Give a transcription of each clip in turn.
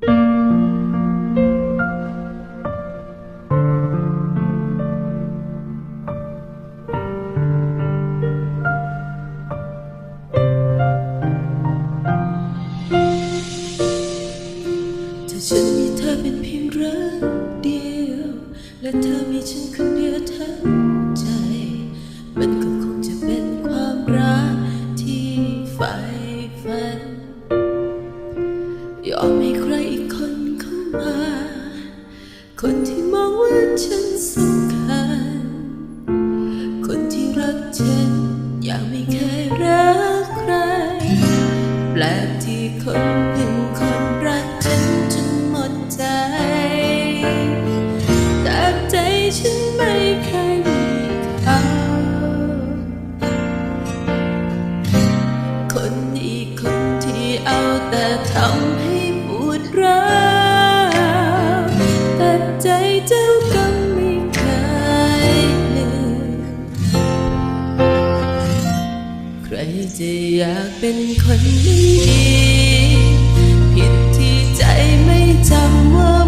ถ้าฉันมีเธอเป็นเพียงรักเดียว และเธอมีฉันคนเดียวทั้งใจ มันก็คงจะเป็นความรักที่ใฝ่ฝัน ยอมให้ มา คนที่มองว่าฉันสำคัญ คนที่รักฉันอย่างไม่เคยรักใคร แปลกที่คนหนึ่งคนรักฉันจนหมดใจ แต่ใจฉันไม่เคยมีเขาคนอีกคนที่เอาแต่ทำ จะอยากเป็นคนดี ผิดที่ใจไม่จำว่า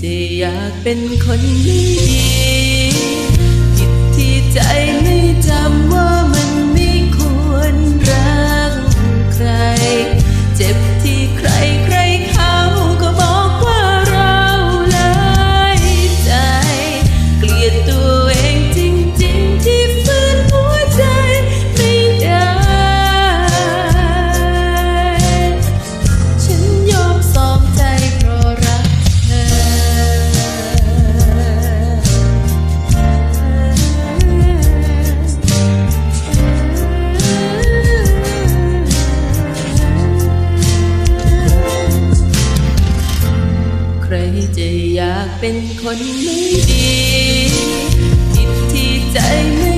จะอยากเป็นคนไม่ดีผิดที่ใจไม่จำากเป็นคนไม่ดีจิตที่ใจไม่